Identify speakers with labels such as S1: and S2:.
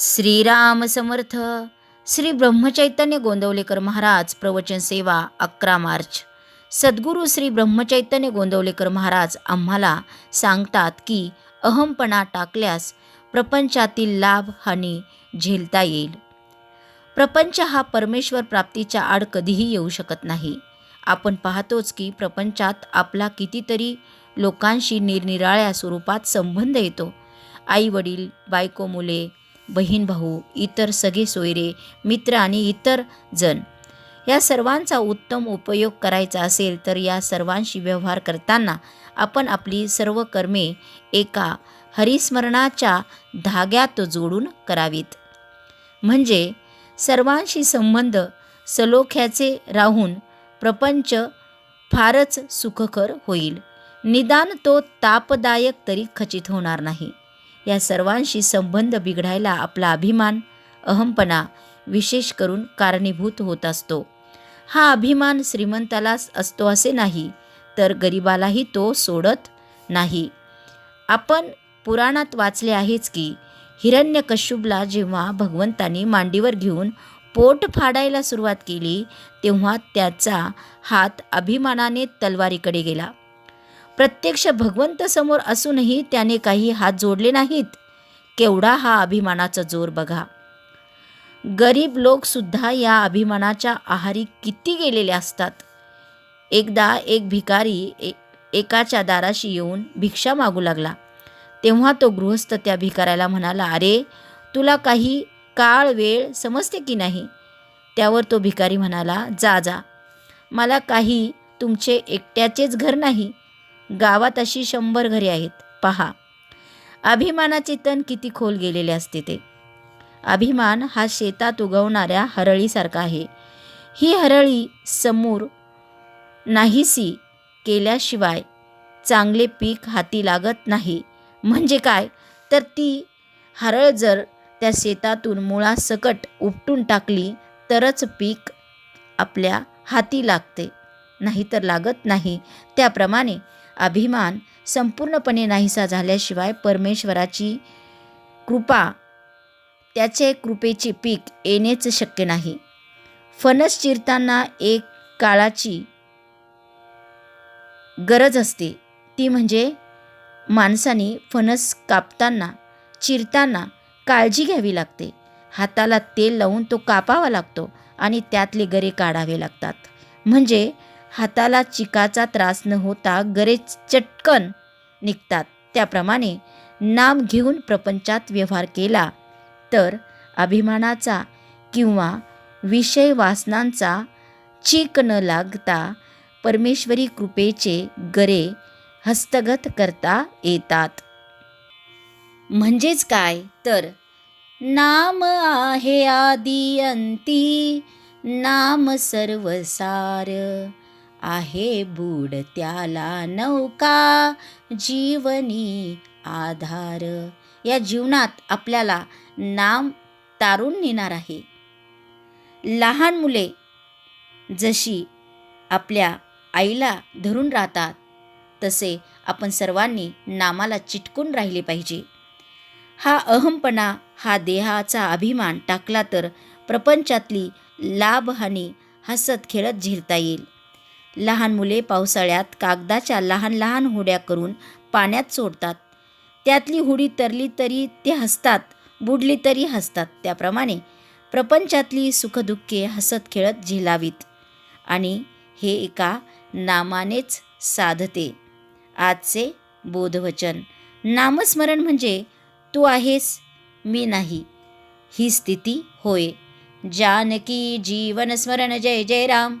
S1: श्रीराम समर्थ. श्री ब्रह्मचैतन्य गोंदवलेकर महाराज प्रवचन सेवा अकरा मार्च. सद्गुरू श्री ब्रह्मचैतन्य गोंदवलेकर महाराज आम्हाला सांगतात की अहमपणा टाकल्यास प्रपंचातील लाभ हानी झेलता येईल. प्रपंच हा परमेश्वर प्राप्तीच्या आड कधीही येऊ शकत नाही. आपण पाहतोच की प्रपंचात आपला कितीतरी लोकांशी निरनिराळ्या स्वरूपात संबंध येतो. आई वडील बायको मुले बहीण भाऊ इतर सगळे सोयरे मित्र आणि इतर जण. या सर्वांचा उत्तम उपयोग करायचा असेल तर या सर्वांशी व्यवहार करताना आपण आपली सर्व कर्मे एका हरिस्मरणाच्या धाग्यात जोडून करावीत. म्हणजे सर्वांशी संबंध सलोख्याचे राहून प्रपंच फारच सुखकर होईल. निदान तो तापदायक तरी खचित होणार नाही. या सर्वांशी संबंध बिघडायला आपला अभिमान अहमपणा विशेष करून कारणीभूत होत असतो. हा अभिमान श्रीमंतालाच असतो असे नाही तर गरिबालाही तो सोडत नाही. आपण पुराणात वाचले आहेच की हिरण्यकश्यपला जेव्हा भगवंतानी मांडीवर घेऊन पोट फाडायला सुरुवात केली तेव्हा त्याचा हात अभिमानाने तलवारीकडे गेला. प्रत्यक्ष भगवंत समोर असूनही त्याने काही हात जोडले नाहीत. केवढा हा अभिमानाचा जोर बघा. गरीब लोकसुद्धा या अभिमानाच्या आहारी किती गेलेले असतात. एकदा एक भिकारी ए एकाच्या दाराशी येऊन भिक्षा मागू लागला. तेव्हा तो गृहस्थ त्या भिकाऱ्याला म्हणाला अरे तुला काही काळ वेळ समजते की नाही? त्यावर तो भिकारी म्हणाला जा जा. मला काही तुमचे एकट्याचेच घर नाही. गावात अशी शंभर घरे आहेत. पहा. अभिमानाचे तण किती खोल गेलेले असते ते. अभिमान हा शेतात उगवणाऱ्या हरळीसारखा आहे. ही हरळी समोर नाहीसी केल्याशिवाय चांगले पीक हाती लागत नाही. म्हणजे काय? तर ती हरळ जर त्या शेतातून मुळासकट उपटून टाकली तरच पीक आपल्या हाती लागते. नाहीतर लागत नाही. त्याप्रमाणे अभिमान संपूर्णपणे नाहीसा झाल्याशिवाय परमेश्वराची कृपा त्याचे कृपेचे पीक येणेच शक्य नाही. फणस चिरताना एक काळाची गरज असते. ती म्हणजे माणसाने फणस कापताना चिरताना काळजी घ्यावी लागते. हाताला तेल लावून तो कापावा लागतो आणि त्यातले गरे काढावे लागतात. म्हणजे हाताला चिकाचा त्रास न होता गरेज चटकन निघतात. त्याप्रमाणे नाम घेऊन प्रपंचात व्यवहार केला. तर अभिमानाचा किंवा विषय वासनांचा चीक न लागता परमेश्वरी कृपेचे गरे हस्तगत करता येतात. म्हणजेच काय? तर नाम आहे आदी अंती नाम सर्वसार. आहे बूड त्याला नौका जीवनी आधार. या जीवनात आपल्याला नाम तारून नेणार आहे. लहान मुले जशी आपल्या आईला धरून राहतात तसे आपण सर्वांनी नामाला चिटकून राहिले पाहिजे. हा अहमपणा हा देहाचा अभिमान टाकला तर प्रपंचातली लाभहानी हसत खेळत झेलता येईल. लहान मुले पावसाळ्यात कागदाच्या लहान लहान होड्या करून पाण्यात सोडतात. त्यातली होडी तरली तरी ते हसतात बुडली तरी हसतात. त्याप्रमाणे प्रपंचातली सुखदुःखे हसत खेळत झेलावीत. आणि हे एका नामानेच साधते. आजचे बोधवचन. नामस्मरण म्हणजे तू आहेस मी नाही. ही स्थिती होय. जानकी जीवन स्मरण. जय जय राम.